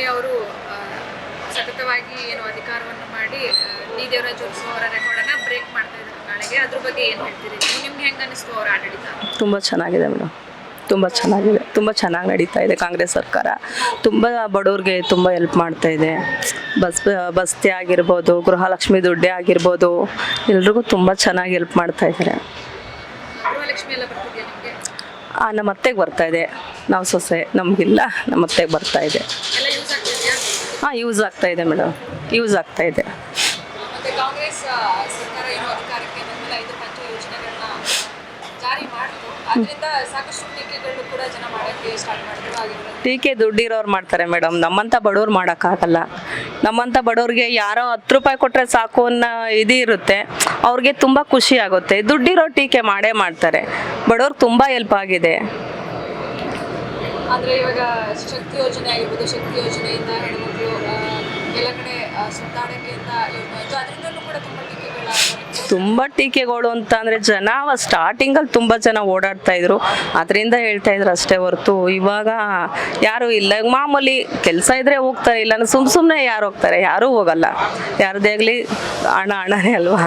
ಸಿದ್ದರಾಮಯ್ಯ ಅವರು ಸತತವಾಗಿ ಏನು ಅಧಿಕಾರವನ್ನು ಮಾಡಿ ಡಿ ದೇವರಾಜ್ ಉತ್ಸವ ಅವರ ರೆಕಾರ್ಡನ್ನ ಬ್ರೇಕ್ ಮಾಡ್ತಾ ಇದ್ದಾರೆ ನಾಳೆಗೆ. ಅದ್ರ ಬಗ್ಗೆ ಏನು ಹೇಳ್ತೀರಿ? ನೀವು ನಿಮ್ಗೆ ಹೆಂಗೆ ಅನಿಸ್ತು ಅವ್ರ ಆಡಳಿತ? ತುಂಬ ಚೆನ್ನಾಗಿದೆ ಮೇಡಮ್. ತುಂಬ ಚೆನ್ನಾಗಿದೆ. ತುಂಬ ಚೆನ್ನಾಗಿ ನಡೀತಾ ಇದೆ ಕಾಂಗ್ರೆಸ್ ಸರ್ಕಾರ. ತುಂಬ ಬಡವ್ರಿಗೆ ತುಂಬ ಹೆಲ್ಪ್ ಮಾಡ್ತಾ ಇದೆ. ಬಸ್ ಬಸ್ತಿ ಆಗಿರ್ಬೋದು ಗೃಹಲಕ್ಷ್ಮಿ ದುಡ್ಡೆ ಆಗಿರ್ಬೋದು ಎಲ್ರಿಗೂ ತುಂಬ ಚೆನ್ನಾಗಿ ಹೆಲ್ಪ್ ಮಾಡ್ತಾ ಇದ್ದಾರೆ. ನಮ್ಮ ಅತ್ತೆಗೆ ಬರ್ತಾ ಇದೆ. ನಾವು ಸೊಸೆ ನಮಗಿಲ್ಲ ನಮ್ಮ ಅತ್ತೆಗೆ ಬರ್ತಾ ಇದೆ. ಹಾಂ ಯೂಸ್ ಆಗ್ತಾ ಇದೆ ಮೇಡಮ್. ಯೂಸ್ ಆಗ್ತಾ ಇದೆ. ಟೀಕೆ ದುಡ್ಡಿರೋರು ಮಾಡ್ತಾರೆ ಮೇಡಮ್. ನಮ್ಮಂಥ ಬಡವ್ರು ಮಾಡೋಕ್ಕಾಗಲ್ಲ ನಮ್ಮಂಥ ಬಡವ್ರಿಗೆ ಯಾರೋ ಹತ್ತು ರೂಪಾಯಿ ಕೊಟ್ಟರೆ ಸಾಕು ಅನ್ನೋ ಇದು ಇರುತ್ತೆ ಅವ್ರಿಗೆ ತುಂಬ ಖುಷಿ ಆಗುತ್ತೆ. ದುಡ್ಡಿರೋ ಟೀಕೆ ಮಾಡೇ ಮಾಡ್ತಾರೆ. ಬಡವ್ರಿಗೆ ತುಂಬ ಹೆಲ್ಪ್ ಆಗಿದೆ. ಆದರೆ ಇವಾಗ ಶಕ್ತಿ ಯೋಜನೆ ಆಗಿರ್ಬೋದು, ಶಕ್ತಿ ಯೋಜನೆಯಿಂದ ಹೆಣ್ಮಕ್ಳು ಎಲ್ಲ ಕಡೆ ಆ, ಅಂತ ಯೋಜನೆ ಅದರಿಂದಲೂ ಕೂಡ ತುಂಬ ಟೀಕೆಗಳ ತುಂಬ ಟೀಕೆಗಳು ಅಂತ ಅಂದರೆ ಜನ ಸ್ಟಾರ್ಟಿಂಗಲ್ಲಿ ತುಂಬ ಜನ ಓಡಾಡ್ತಾ ಇದ್ರು. ಅದರಿಂದ ಹೇಳ್ತಾ ಇದ್ರು ಅಷ್ಟೇ ಹೊರತು ಇವಾಗ ಯಾರು ಇಲ್ಲ. ಮಾಮೂಲಿ ಕೆಲಸ ಇದ್ರೆ ಹೋಗ್ತಾರೆ ಇಲ್ಲ ಸುಮ್ ಸುಮ್ಮನೆ ಯಾರು ಹೋಗ್ತಾರೆ? ಯಾರೂ ಹೋಗಲ್ಲ. ಯಾರದೇ ಆಗಲಿ ಹಣ ಹಣನೇ ಅಲ್ವಾ?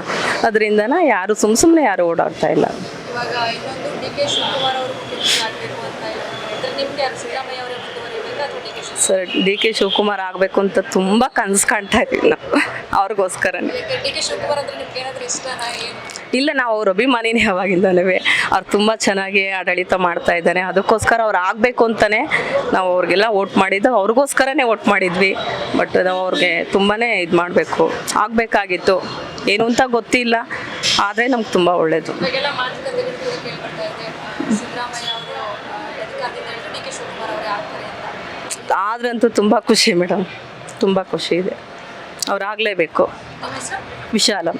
ಅದರಿಂದನ ಯಾರು ಸುಮ್ ಸುಮ್ಮನೆ ಯಾರು ಓಡಾಡ್ತಾ ಇಲ್ಲ. ಇವಾಗ ಇನ್ನೊಂದು ಡಿ ಕೆ ಶಿವಕುಮಾರ್ ಅವರು ಮುಖ್ಯಮಂತ್ರಿ ಆಗಬೇಕು ಅಂತ ಎಲ್ಲ ಇದ್ರೆ ನಿಮ್ಗೆ ಯಾರು ಸಿದ್ದರಾಮಯ್ಯ ಅವರೇ ಮುಂದುವರಿಬೇಕಾ ಅಥವಾ D K Shivakumar sir D K Shivakumar ಆಗಬೇಕು ಅಂತ ತುಂಬ ಕನಸು ಕಾಣ್ತಾ ಇದೀವಿ ನಾವು. ಅವ್ರಿಗೋಸ್ಕರ ಇಲ್ಲ ನಾವು ಅವ್ರ ಅಭಿಮಾನಿನೇ ಯಾವಾಗಿಂದಲೇ. ಅವ್ರು ತುಂಬ ಚೆನ್ನಾಗಿ ಆಡಳಿತ ಮಾಡ್ತಾ ಇದ್ದಾನೆ. ಅದಕ್ಕೋಸ್ಕರ ಅವ್ರು ಆಗಬೇಕು ಅಂತಲೇ ನಾವು ಅವ್ರಿಗೆಲ್ಲ ವೋಟ್ ಮಾಡಿದ್ದು. ಅವ್ರಿಗೋಸ್ಕರನೇ ವೋಟ್ ಮಾಡಿದ್ವಿ. ಬಟ್ ನಾವು ಅವ್ರಿಗೆ ತುಂಬಾ ಇದು ಮಾಡಬೇಕು. ಆಗಬೇಕಾಗಿತ್ತು. ಏನು ಅಂತ ಗೊತ್ತಿಲ್ಲ. ಆದರೆ ನಮ್ಗೆ ತುಂಬ ಒಳ್ಳೆಯದು ಇವಾಗೆಲ್ಲ ಮಾತುಕತೆಗಳು ಕೂಡ ಕೇಳ್ಬರ್ತಾ ಇದೆ ಆ, ಸಿದ್ದರಾಮಯ್ಯ ಅವರು ಅಧಿಕಾರದಿಂದ ಹಿಡಿದು ಡಿ ಕೆ ಶಿವಕುಮಾರ್ ಅವರೇ ಆಗ್ತಾರೆ ಅಂತ ಆದ್ರಂತೂ ತುಂಬ ಖುಷಿ ಮೇಡಮ್. ತುಂಬ ಖುಷಿ ಇದೆ. ಅವ್ರು ಆಗಲೇಬೇಕು ವಿಶಾಲ.